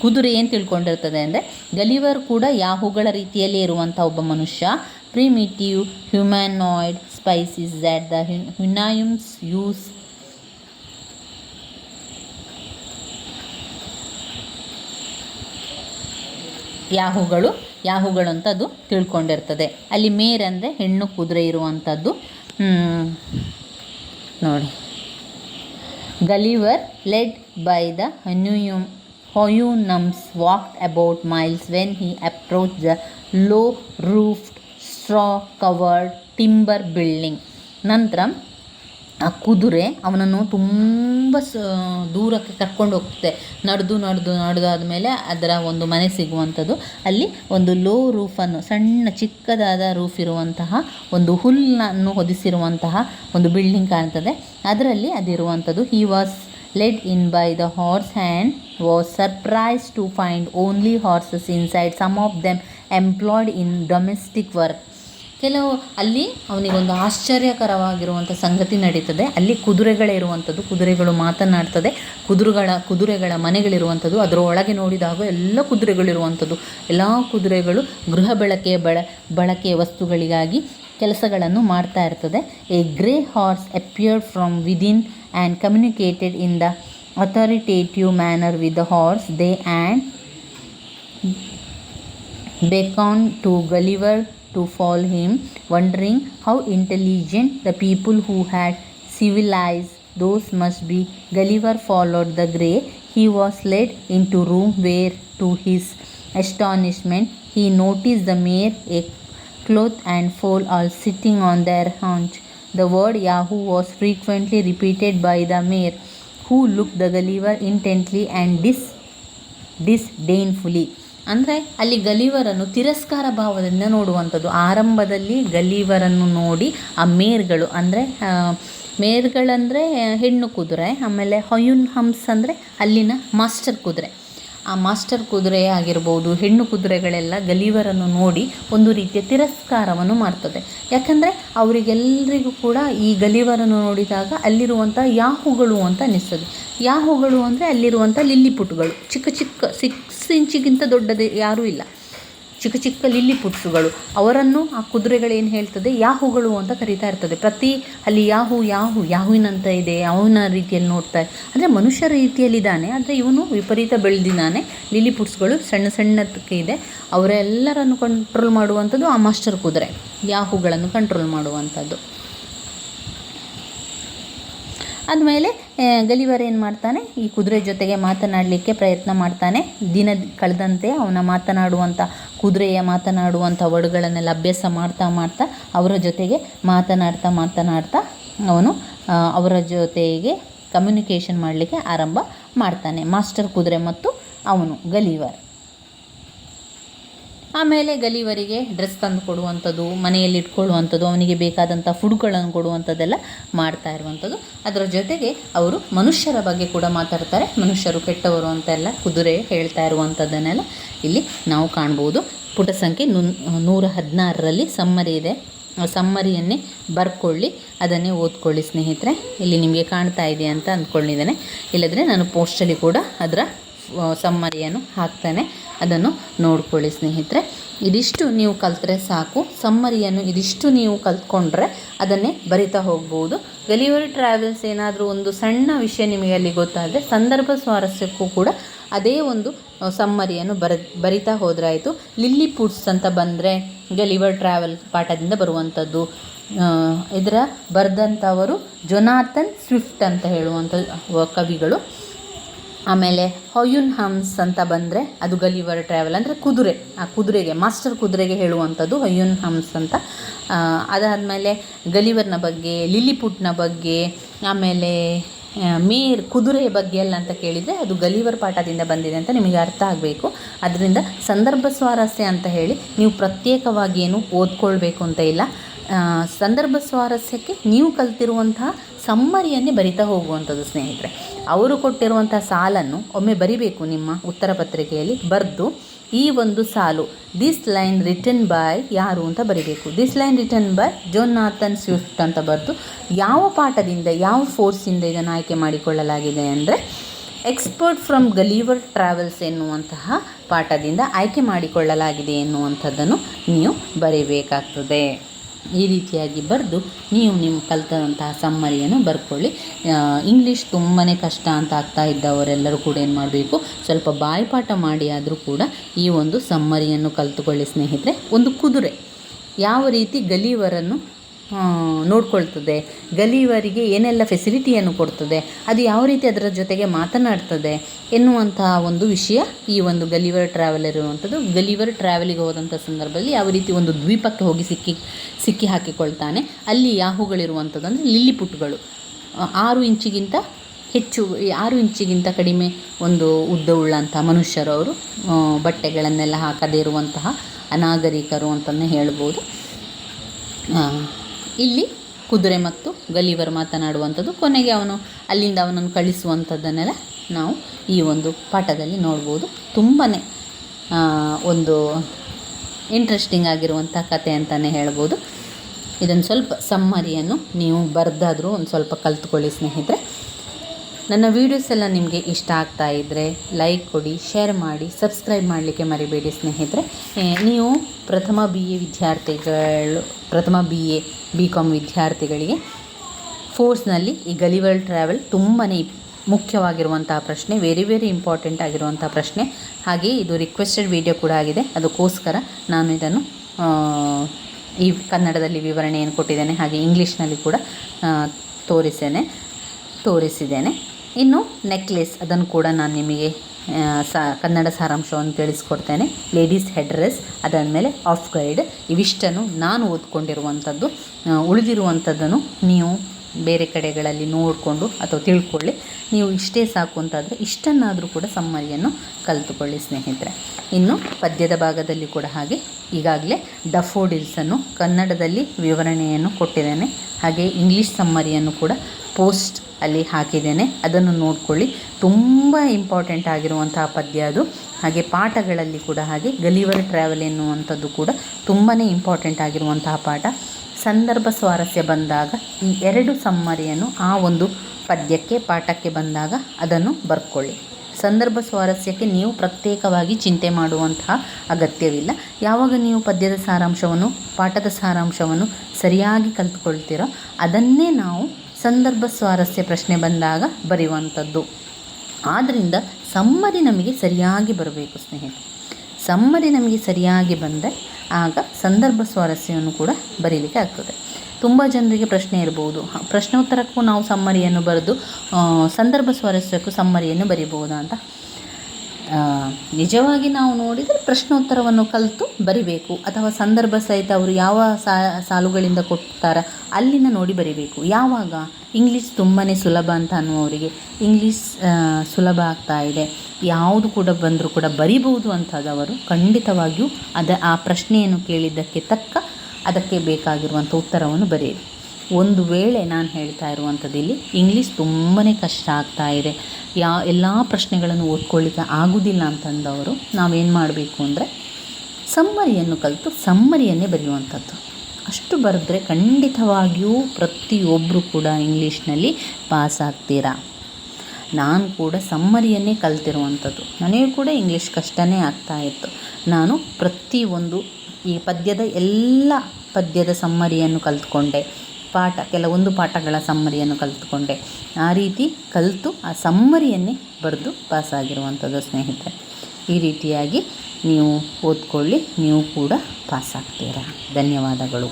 ಕುದುರೆ ಏನು ತಿಳ್ಕೊಂಡಿರ್ತದೆ ಅಂದರೆ, ಗಲಿವರ್ ಕೂಡ ಯಾಹುಗಳ ರೀತಿಯಲ್ಲಿ ಇರುವಂಥ ಒಬ್ಬ ಮನುಷ್ಯ. Primitive humanoid species that the Houyhnhnms use ಯಾಹುಗಳು ಯಾಹುಗಳು ಅಂತ ಅದು ತಿಳ್ಕೊಂಡಿರ್ತದೆ. ಅಲ್ಲಿ ಮೇರ್ ಅಂದರೆ ಹೆಣ್ಣು ಕುದುರೆ ಇರುವಂಥದ್ದು ನೋಡಿ. Gulliver led by the Houyhnhnm Houyhnhnms walked about miles when he approach the low roofed straw covered timber building ನಂತರ ಆ ಕುದುರೆ ಅವನನ್ನು ತುಂಬ ಸ, ದೂರಕ್ಕೆ ಕರ್ಕೊಂಡು ಹೋಗ್ತದೆ. ನಡೆದು ನಡೆದು ನಡೆದಾದ ಮೇಲೆ ಅದರ ಒಂದು ಮನೆ ಸಿಗುವಂಥದ್ದು. ಅಲ್ಲಿ ಒಂದು ಲೋ ರೂಫನ್ನು ಸಣ್ಣ ಚಿಕ್ಕದಾದ ರೂಫ್ ಇರುವಂತಹ ಒಂದು ಹುಲ್ಲನ್ನು ಹೊದಿಸಿರುವಂತಹ ಒಂದು ಬಿಲ್ಡಿಂಗ್ ಕಾಣ್ತದೆ. ಅದರಲ್ಲಿ ಅದಿರುವಂಥದ್ದು he was led in by the horse and was surprise to find only horses inside some of them employed in domestic work ಕೆಲವು ಅಲ್ಲಿ ಅವನಿಗೊಂದು ಆಶ್ಚರ್ಯಕರವಾಗಿರುವಂಥ ಸಂಗತಿ ನಡೀತದೆ. ಅಲ್ಲಿ ಕುದುರೆಗಳೇ ಇರುವಂಥದ್ದು ಕುದುರೆಗಳು ಮಾತನಾಡ್ತದೆ. ಕುದುರೆಗಳ ಕುದುರೆಗಳ ಮನೆಗಳಿರುವಂಥದ್ದು ಅದರ ಒಳಗೆ ನೋಡಿದಾಗ ಎಲ್ಲ ಕುದುರೆಗಳಿರುವಂಥದ್ದು. ಎಲ್ಲ ಕುದುರೆಗಳು ಗೃಹ ಬಳಕೆಯ ಬಳ ಬಳಕೆಯ ವಸ್ತುಗಳಿಗಾಗಿ ಕೆಲಸಗಳನ್ನು ಮಾಡ್ತಾ ಇರ್ತದೆ. A grey horse appeared from within and communicated in the authoritative manner with the horse. They and beckon to Gulliver to follow him, wondering how intelligent the people who had civilized those must be. Gulliver followed the grey. He was led into room where, to his astonishment, he noticed the mayor, a cloth and foal all sitting on their haunch. The word Yahoo was frequently repeated by the mayor, who looked the Gulliver intently and dis- disdainfully. ಅಂದರೆ ಅಲ್ಲಿ ಗಲೀವರನ್ನು ತಿರಸ್ಕಾರ ಭಾವದಿಂದ ನೋಡುವಂಥದ್ದು. ಆರಂಭದಲ್ಲಿ ಗಲೀವರನ್ನು ನೋಡಿ ಆ ಮೇರ್ಗಳು ಅಂದರೆ ಮೇರ್ಗಳಂದರೆ ಹೆಣ್ಣು ಕುದುರೆ, ಆಮೇಲೆ ಹೊಯುನ್ ಹಂಸ್ ಅಂದರೆ ಅಲ್ಲಿನ ಮಾಸ್ಟರ್ ಕುದುರೆ. ಆ ಮಾಸ್ಟರ್ ಕುದುರೆ ಆಗಿರ್ಬೋದು, ಹೆಣ್ಣು ಕುದುರೆಗಳೆಲ್ಲ ಗಲೀವರನ್ನು ನೋಡಿ ಒಂದು ರೀತಿಯ ತಿರಸ್ಕಾರವನ್ನು ಮಾಡ್ತದೆ. ಯಾಕಂದರೆ ಅವರಿಗೆಲ್ಲರಿಗೂ ಕೂಡ ಈ ಗಲೀವರನ್ನು ನೋಡಿದಾಗ ಅಲ್ಲಿರುವಂಥ ಯಾಹುಗಳು ಅಂತ ಅನ್ನಿಸ್ತದೆ ಯಾಹುಗಳು ಅಂದರೆ ಅಲ್ಲಿರುವಂಥ ಲಿಲ್ಲಿಪುಟ್ಗಳು ಚಿಕ್ಕ ಚಿಕ್ಕ ಸಿಕ್ಸ್ ಇಂಚಿಗಿಂತ ದೊಡ್ಡದು ಯಾರೂ ಇಲ್ಲ. ಚಿಕ್ಕ ಚಿಕ್ಕ ಲಿಲ್ಲಿ ಪುಟ್ಸುಗಳು. ಅವರನ್ನು ಆ ಕುದುರೆಗಳೇನು ಹೇಳ್ತದೆ? ಯಾಹುಗಳು ಅಂತ ಕರೀತಾ ಇರ್ತದೆ. ಪ್ರತಿ ಅಲ್ಲಿ ಯಾಹು ಯಾಹು, ಯಾಹುವಿನಂತ ಇದೆ. ಯಾಹುವಿನ ರೀತಿಯಲ್ಲಿ ನೋಡ್ತಾ ಅಂದರೆ ಮನುಷ್ಯ ರೀತಿಯಲ್ಲಿದ್ದಾನೆ, ಆದರೆ ಇವನು ವಿಪರೀತ ಬೆಳೆದಿದ್ದಾನೆ. ಲಿಲಿಪುಟ್ಸ್ಗಳು ಸಣ್ಣ ಸಣ್ಣದಕ್ಕೆ ಇದೆ. ಅವರೆಲ್ಲರನ್ನು ಕಂಟ್ರೋಲ್ ಮಾಡುವಂಥದ್ದು ಆ ಮಾಸ್ಟರ್ ಕುದುರೆ. ಯಾಹುಗಳನ್ನು ಕಂಟ್ರೋಲ್ ಮಾಡುವಂಥದ್ದು. ಆದಮೇಲೆ ಗಲಿವರ್ ಏನು ಮಾಡ್ತಾನೆ, ಈ ಕುದುರೆ ಜೊತೆಗೆ ಮಾತನಾಡಲಿಕ್ಕೆ ಪ್ರಯತ್ನ ಮಾಡ್ತಾನೆ. ದಿನ ಕಳೆದಂತೆ ಅವನ ಮಾತನಾಡುವಂಥ ಕುದುರೆಯ ಮಾತನಾಡುವಂಥ ವರ್ಡ್ಗಳನ್ನೆಲ್ಲ ಅಭ್ಯಾಸ ಮಾಡ್ತಾ ಮಾಡ್ತಾ, ಅವರ ಜೊತೆಗೆ ಮಾತನಾಡ್ತಾ ಮಾತನಾಡ್ತಾ ಅವನು ಅವರ ಜೊತೆಗೆ ಕಮ್ಯುನಿಕೇಷನ್ ಮಾಡಲಿಕ್ಕೆ ಆರಂಭ ಮಾಡ್ತಾನೆ. ಮಾಸ್ಟರ್ ಕುದುರೆ ಮತ್ತು ಅವನು ಗಲಿವರ್ ಆಮೇಲೆ ಗಲಿವರಿಗೆ ಡ್ರೆಸ್ ತಂದು ಕೊಡುವಂಥದ್ದು, ಮನೆಯಲ್ಲಿ ಇಟ್ಕೊಳ್ಳುವಂಥದ್ದು, ಅವನಿಗೆ ಬೇಕಾದಂಥ ಫುಡ್ಗಳನ್ನು ಕೊಡುವಂಥದ್ದೆಲ್ಲ ಮಾಡ್ತಾ ಇರುವಂಥದ್ದು. ಅದರ ಜೊತೆಗೆ ಅವರು ಮನುಷ್ಯರ ಬಗ್ಗೆ ಕೂಡ ಮಾತಾಡ್ತಾರೆ. ಮನುಷ್ಯರು ಕೆಟ್ಟವರು ಅಂತೆಲ್ಲ ಕುದುರೆ ಹೇಳ್ತಾ ಇರುವಂಥದ್ದನ್ನೆಲ್ಲ ಇಲ್ಲಿ ನಾವು ಕಾಣ್ಬೋದು. ಪುಟ ಸಂಖ್ಯೆ ನು, ನೂರ ಹದಿನಾರರಲ್ಲಿ ಸಮ್ಮರಿ ಇದೆ. ಸಮ್ಮರಿಯನ್ನೇ ಬರ್ಕೊಳ್ಳಿ, ಅದನ್ನೇ ಓದ್ಕೊಳ್ಳಿ ಸ್ನೇಹಿತರೆ. ಇಲ್ಲಿ ನಿಮಗೆ ಕಾಣ್ತಾ ಇದೆ ಅಂತ ಅಂದ್ಕೊಂಡಿದ್ದೇನೆ. ಇಲ್ಲದ್ರೆ ನಾನು ಪೋಸ್ಟಲ್ಲಿ ಕೂಡ ಅದರ ಸಮ್ಮರಿಯನ್ನು ಹಾಕ್ತೇನೆ. ಅದನ್ನು ನೋಡ್ಕೊಳ್ಳಿ ಸ್ನೇಹಿತರೆ. ಇದಿಷ್ಟು ನೀವು ಕಲ್ತ್ರೆ ಸಾಕು. ಸಮ್ಮರಿಯನ್ನು ಇದಿಷ್ಟು ನೀವು ಕಲ್ತ್ಕೊಂಡ್ರೆ ಅದನ್ನೇ ಬರಿತಾ ಹೋಗ್ಬೋದು. ಡೆಲಿವರಿ ಟ್ರಾವೆಲ್ಸ್ ಏನಾದರೂ ಒಂದು ಸಣ್ಣ ವಿಷಯ ನಿಮಗೆ ಅಲ್ಲಿ ಗೊತ್ತಾದರೆ ಸಂದರ್ಭ ಸ್ವಾರಸ್ಯಕ್ಕೂ ಕೂಡ ಅದೇ ಒಂದು ಸಮ್ಮರಿಯನ್ನು ಬರ, ಬರಿತಾ ಹೋದ್ರಾಯಿತು. ಲಿಲ್ಲಿ ಪುಡ್ಸ್ ಅಂತ ಬಂದರೆ ಗಲಿವರ್ ಟ್ರಾವೆಲ್ ಪಾಠದಿಂದ ಬರುವಂಥದ್ದು. ಇದರ ಬರೆದಂಥವರು ಜೊನಾಥನ್ ಸ್ವಿಫ್ಟ್ ಅಂತ ಹೇಳುವಂಥ ಕವಿಗಳು. ಆಮೇಲೆ ಹೊಯುನ್ ಹಮ್ಸ್ ಅಂತ ಬಂದರೆ ಅದು ಗಲಿವರ್ ಟ್ರಾವೆಲ್ ಅಂದರೆ ಕುದುರೆ. ಆ ಕುದುರೆಗೆ ಮಾಸ್ಟರ್ ಕುದುರೆಗೆ ಹೇಳುವಂಥದ್ದು ಹೊಯುನ್ ಹಮ್ಸ್ ಅಂತ. ಅದಾದಮೇಲೆ ಗಲಿವರ್ನ ಬಗ್ಗೆ, ಲಿಲಿಪುಟ್ನ ಬಗ್ಗೆ, ಆಮೇಲೆ ಮೇರ್ ಕುದುರೆಯ ಬಗ್ಗೆ ಅಲ್ಲ ಅಂತ ಕೇಳಿದರೆ ಅದು ಗಲಿವರ್ ಪಾಠದಿಂದ ಬಂದಿದೆ ಅಂತ ನಿಮಗೆ ಅರ್ಥ ಆಗಬೇಕು. ಅದರಿಂದ ಸಂದರ್ಭ ಸ್ವಾರಸ್ಯ ಅಂತ ಹೇಳಿ ನೀವು ಪ್ರತ್ಯೇಕವಾಗಿ ಏನು ಓದ್ಕೊಳ್ಬೇಕು ಅಂತ ಇಲ್ಲ. ಸಂದರ್ಭ ಸ್ವಾರಸ್ಯಕ್ಕೆ ನೀವು ಕಲ್ತಿರುವಂತಹ ಸಮ್ಮರಿಯನ್ನೇ ಬರಿತಾ ಹೋಗುವಂಥದ್ದು ಸ್ನೇಹಿತರೆ. ಅವರು ಕೊಟ್ಟಿರುವಂಥ ಸಾಲನ್ನು ಒಮ್ಮೆ ಬರಿಬೇಕು ನಿಮ್ಮ ಉತ್ತರ ಪತ್ರಿಕೆಯಲ್ಲಿ. ಬರೆದು ಈ ಒಂದು ಸಾಲು ದಿಸ್ ಲೈನ್ ರಿಟರ್ನ್ ಬೈ ಯಾರು ಅಂತ ಬರಿಬೇಕು. This line written by Nathan Swift ಅಂತ ಬರೆದು ಯಾವ ಪಾಠದಿಂದ, ಯಾವ ಫೋರ್ಸಿಂದ ಇದನ್ನು ಆಯ್ಕೆ ಮಾಡಿಕೊಳ್ಳಲಾಗಿದೆ ಅಂದರೆ ಎಕ್ಸ್ಪರ್ಟ್ ಫ್ರಮ್ ಗಲೀವರ್ ಟ್ರಾವೆಲ್ಸ್ ಎನ್ನುವಂತಹ ಪಾಠದಿಂದ ಆಯ್ಕೆ ಮಾಡಿಕೊಳ್ಳಲಾಗಿದೆ ಎನ್ನುವಂಥದ್ದನ್ನು ನೀವು ಬರೀಬೇಕಾಗ್ತದೆ. ಈ ರೀತಿಯಾಗಿ ಬರೆದು ನೀವು ನಿಮ್ಮ ಕಲಿತಂತಹ ಸಮ್ಮರಿಯನ್ನು ಬರ್ಕೊಳ್ಳಿ. ಇಂಗ್ಲೀಷ್ ತುಂಬಾ ಕಷ್ಟ ಅಂತ ಆಗ್ತಾ ಇದ್ದವರೆಲ್ಲರೂ ಕೂಡ ಏನು ಮಾಡಬೇಕು, ಸ್ವಲ್ಪ ಬಾಯಿಪಾಠ ಮಾಡಿ ಆದರೂ ಕೂಡ ಈ ಒಂದು ಸಮ್ಮರಿಯನ್ನು ಕಲಿತುಕೊಳ್ಳಿ ಸ್ನೇಹಿತರೆ. ಒಂದು ಕುದುರೆ, ಯಾವ ರೀತಿ ಗಲೀವರನ್ನು ನೋಡ್ಕೊಳ್ತದೆ. ಗಲೀವರಿಗೆ ಏನೆಲ್ಲ ಫೆಸಿಲಿಟಿಯನ್ನು ಕೊಡ್ತದೆ, ಅದು ಯಾವ ರೀತಿ ಅದರ ಜೊತೆಗೆ ಮಾತನಾಡ್ತದೆ ಎನ್ನುವಂತಹ ಒಂದು ವಿಷಯ ಈ ಒಂದು ಗಲಿವರ್ ಟ್ರಾವೆಲ್ ಇರುವಂಥದ್ದು. ಗಲಿವರ್ ಟ್ರಾವೆಲಿಗೆ ಹೋದಂಥ ಸಂದರ್ಭದಲ್ಲಿ ಯಾವ ರೀತಿ ಒಂದು ದ್ವೀಪಕ್ಕೆ ಹೋಗಿ ಸಿಕ್ಕಿ ಸಿಕ್ಕಿ ಹಾಕಿಕೊಳ್ತಾನೆ. ಅಲ್ಲಿ ಯಾಹುಗಳಿರುವಂಥದ್ದು ಅಂದರೆ ಲಿಲ್ಲಿಪುಟ್ಗಳು ಆರು ಇಂಚಿಗಿಂತ ಹೆಚ್ಚು, ಆರು ಇಂಚಿಗಿಂತ ಕಡಿಮೆ ಒಂದು ಉದ್ದವುಳ್ಳಂಥ ಮನುಷ್ಯರು ಅವರು ಬಟ್ಟೆಗಳನ್ನೆಲ್ಲ ಹಾಕದೇ ಇರುವಂತಹ ಅನಾಗರಿಕರು ಅಂತಲೇ ಹೇಳ್ಬೋದು. ಇಲ್ಲಿ ಕುದುರೆ ಮತ್ತು ಗಲಿವರ್ ಮಾತನಾಡುವಂಥದ್ದು ಕೊನೆಗೆ ಅವನು ಅಲ್ಲಿಂದ ಅವನನ್ನು ಕಳಿಸುವಂಥದ್ದನ್ನೆಲ್ಲ ನಾವು ಈ ಒಂದು ಪಾಠದಲ್ಲಿ ನೋಡ್ಬೋದು. ತುಂಬಾ ಒಂದು ಇಂಟ್ರೆಸ್ಟಿಂಗ್ ಆಗಿರುವಂಥ ಕತೆ ಅಂತಲೇ ಹೇಳ್ಬೋದು. ಇದನ್ನು ಸ್ವಲ್ಪ ಸಮ್ಮರಿಯನ್ನು ನೀವು ಬರೆದಾದರೂ ಒಂದು ಸ್ವಲ್ಪ ಕಲ್ತ್ಕೊಳ್ಳಿ ಸ್ನೇಹಿತರೆ. ನನ್ನ ವೀಡಿಯೋಸ್ ಎಲ್ಲ ನಿಮಗೆ ಇಷ್ಟ ಆಗ್ತಾ ಇದ್ದರೆ ಲೈಕ್ ಕೊಡಿ ಶೇರ್ ಮಾಡಿ ಸಬ್ಸ್ಕ್ರೈಬ್ ಮಾಡಲಿಕ್ಕೆ ಮರಿಬೇಡಿ ಸ್ನೇಹಿತರೆ. ನೀವು ಪ್ರಥಮ ಬಿ ಎ ವಿದ್ಯಾರ್ಥಿಗಳು, ಪ್ರಥಮ ಬಿ ಎ ಬಿ ಕಾಮ್ ವಿದ್ಯಾರ್ಥಿಗಳಿಗೆ ಫೋರ್ಸ್ನಲ್ಲಿ ಈ ಗಲಿವಲ್ ಟ್ರಾವೆಲ್ ತುಂಬಾ ಮುಖ್ಯವಾಗಿರುವಂತಹ ಪ್ರಶ್ನೆ ವೆರಿ ವೆರಿ ಇಂಪಾರ್ಟೆಂಟ್ ಆಗಿರುವಂಥ ಪ್ರಶ್ನೆ. ಹಾಗೆ ಇದು ರಿಕ್ವೆಸ್ಟೆಡ್ ವಿಡಿಯೋ ಕೂಡ ಆಗಿದೆ. ಅದಕ್ಕೋಸ್ಕರ ನಾನು ಇದನ್ನು ಈ ಕನ್ನಡದಲ್ಲಿ ವಿವರಣೆಯನ್ನು ಕೊಟ್ಟಿದ್ದೇನೆ. ಹಾಗೆ ಇಂಗ್ಲೀಷ್ನಲ್ಲಿ ಕೂಡ ತೋರಿಸೇನೆ, ತೋರಿಸಿದ್ದೇನೆ. ಇನ್ನು ನೆಕ್ಲೆಸ್ ಅದನ್ನು ಕೂಡ ನಾನು ನಿಮಗೆ ಸ, ಕನ್ನಡ ಸಾರಾಂಶವನ್ನು ತಿಳಿಸ್ಕೊಡ್ತೇನೆ. ಲೇಡೀಸ್ ಹೆಡ್ ಡ್ರೆಸ್ ಅದಾದಮೇಲೆ ಆಫ್ ಗೈಡ್ ಇವಿಷ್ಟನ್ನು ನಾನು ಓದ್ಕೊಂಡಿರುವಂಥದ್ದು ಉಳಿದಿರುವಂಥದ್ದನ್ನು ನೀವು ಬೇರೆ ಕಡೆಗಳಲ್ಲಿ ನೋಡಿಕೊಂಡು ಅಥವಾ ತಿಳ್ಕೊಳ್ಳಿ. ನೀವು ಇಷ್ಟೇ ಸಾಕು ಅಂತಾದರೆ ಇಷ್ಟನ್ನಾದರೂ ಕೂಡ ಸಮ್ಮರಿಯನ್ನು ಕಲಿತುಕೊಳ್ಳಿ ಸ್ನೇಹಿತರೆ. ಇನ್ನು ಪದ್ಯದ ಭಾಗದಲ್ಲಿ ಕೂಡ ಹಾಗೆ, ಈಗಾಗಲೇ ಡಫೋಡಿಲ್ಸನ್ನು ಕನ್ನಡದಲ್ಲಿ ವಿವರಣೆಯನ್ನು ಕೊಟ್ಟಿದ್ದೇನೆ. ಹಾಗೆ ಇಂಗ್ಲೀಷ್ ಸಮ್ಮರಿಯನ್ನು ಕೂಡ ಪೋಸ್ಟ್ ಅಲ್ಲಿ ಹಾಕಿದ್ದೇನೆ. ಅದನ್ನು ನೋಡ್ಕೊಳ್ಳಿ. ತುಂಬ ಇಂಪಾರ್ಟೆಂಟ್ ಆಗಿರುವಂತಹ ಪದ್ಯ ಅದು. ಹಾಗೆ ಪಾಠಗಳಲ್ಲಿ ಕೂಡ ಹಾಗೆ ಗಲಿವರ್ ಟ್ರಾವೆಲ್ ಎನ್ನುವಂಥದ್ದು ಕೂಡ ತುಂಬಾ ಇಂಪಾರ್ಟೆಂಟ್ ಆಗಿರುವಂತಹ ಪಾಠ. ಸಂದರ್ಭ ಸ್ವಾರಸ್ಯ ಬಂದಾಗ ಈ ಎರಡು ಸಮ್ಮರಿಯನ್ನು ಆ ಒಂದು ಪದ್ಯಕ್ಕೆ, ಪಾಠಕ್ಕೆ ಬಂದಾಗ ಅದನ್ನು ಬರ್ಕೊಳ್ಳಿ. ಸಂದರ್ಭ ಸ್ವಾರಸ್ಯಕ್ಕೆ ನೀವು ಪ್ರತ್ಯೇಕವಾಗಿ ಚಿಂತೆ ಮಾಡುವಂತಹ ಅಗತ್ಯವಿಲ್ಲ. ಯಾವಾಗ ನೀವು ಪದ್ಯದ ಸಾರಾಂಶವನ್ನು, ಪಾಠದ ಸಾರಾಂಶವನ್ನು ಸರಿಯಾಗಿ ಕಲ್ತ್ಕೊಳ್ತೀರೋ ಅದನ್ನೇ ನಾವು ಸಂದರ್ಭ ಸ್ವಾರಸ್ಯ ಪ್ರಶ್ನೆ ಬಂದಾಗ ಬರೆಯುವಂಥದ್ದು. ಆದ್ದರಿಂದ ಸಮ್ಮರಿ ನಮಗೆ ಸರಿಯಾಗಿ ಬರಬೇಕು ಸ್ನೇಹಿತರೆ. ಸಮ್ಮರಿ ನಮಗೆ ಸರಿಯಾಗಿ ಬಂದರೆ ಆಗ ಸಂದರ್ಭ ಸ್ವಾರಸ್ಯವನ್ನು ಕೂಡ ಬರೀಲಿಕ್ಕೆ ಆಗ್ತದೆ. ತುಂಬ ಜನರಿಗೆ ಪ್ರಶ್ನೆ ಇರ್ಬೋದು. ಪ್ರಶ್ನೋತ್ತರಕ್ಕೂ ನಾವು ಸಮ್ಮರಿಯನ್ನು ಬರೆದು ಸಂದರ್ಭ ಸ್ವಾರಸ್ಯಕ್ಕೂ ಸಮ್ಮರಿಯನ್ನು ಬರಿಬೋದಾ ಅಂತ ನಿಜವಾಗಿ ನಾವು ನೋಡಿದರೆ ಪ್ರಶ್ನೋತ್ತರವನ್ನು ಕಲಿತು ಬರಿಬೇಕು ಅಥವಾ ಸಂದರ್ಭ ಸಹಿತ ಅವರು ಯಾವ ಸಾಲುಗಳಿಂದ ಕೊಡ್ತಾರೆ ಅಲ್ಲಿನ ನೋಡಿ ಬರಿಬೇಕು. ಯಾವಾಗ? ಇಂಗ್ಲೀಷ್ ತುಂಬಾ ಸುಲಭ ಅಂತ ಅನ್ನುವರಿಗೆ ಇಂಗ್ಲೀಷ್ ಸುಲಭ ಆಗ್ತಾ ಇದೆ. ಯಾವುದು ಕೂಡ ಬಂದರೂ ಕೂಡ ಬರಿಬೋದು ಅಂತದವರು ಖಂಡಿತವಾಗಿಯೂ ಅದ, ಆ ಪ್ರಶ್ನೆಯನ್ನು ಕೇಳಿದ್ದಕ್ಕೆ ತಕ್ಕ ಅದಕ್ಕೆ ಬೇಕಾಗಿರುವಂಥ ಉತ್ತರವನ್ನು ಬರೆಯಿರಿ. ಒಂದು ವೇಳೆ ನಾನು ಹೇಳ್ತಾ ಇರುವಂಥದ್ದು ಇಲ್ಲಿ ಇಂಗ್ಲೀಷ್ ತುಂಬಾ ಕಷ್ಟ ಆಗ್ತಾ ಇದೆ. ಯಾ, ಎಲ್ಲ ಪ್ರಶ್ನೆಗಳನ್ನು ಓದ್ಕೊಳ್ಳಿಕ್ಕೆ ಆಗೋದಿಲ್ಲ ಅಂತಂದವರು ನಾವೇನು ಮಾಡಬೇಕು ಅಂದರೆ ಸಮ್ಮರಿಯನ್ನು ಕಲಿತು ಸಮ್ಮರಿಯನ್ನೇ ಬರೆಯುವಂಥದ್ದು. ಅಷ್ಟು ಬರೆದ್ರೆ ಖಂಡಿತವಾಗಿಯೂ ಪ್ರತಿಯೊಬ್ಬರು ಕೂಡ ಇಂಗ್ಲೀಷ್ನಲ್ಲಿ ಪಾಸ್ ಆಗ್ತೀರಾ? ನಾನು ಕೂಡ ಸಮ್ಮರಿಯನ್ನೇ ಕಲ್ತಿರುವಂಥದ್ದು. ನನಗೂ ಕೂಡ ಇಂಗ್ಲೀಷ್ ಕಷ್ಟನೇ ಆಗ್ತಾ ಇತ್ತು. ನಾನು ಪ್ರತಿಯೊಂದು ಈ ಪದ್ಯದ ಎಲ್ಲ ಪದ್ಯದ ಸಮ್ಮರಿಯನ್ನು ಕಲ್ತ್ಕೊಂಡೆ. ಪಾಠ ಕೆಲವೊಂದು ಪಾಠಗಳ ಸಮ್ಮರಿಯನ್ನು ಕಲಿತುಕೊಂಡೆ. ಆ ರೀತಿ ಕಲಿತು ಆ ಸಮ್ಮರಿಯನ್ನೇ ಬರೆದು ಪಾಸಾಗಿರುವಂಥದ್ದು ಸ್ನೇಹಿತರೆ. ಈ ರೀತಿಯಾಗಿ ನೀವು ಓದ್ಕೊಳ್ಳಿ, ನೀವು ಕೂಡ ಪಾಸಾಗ್ತೀರಾ ಧನ್ಯವಾದಗಳು.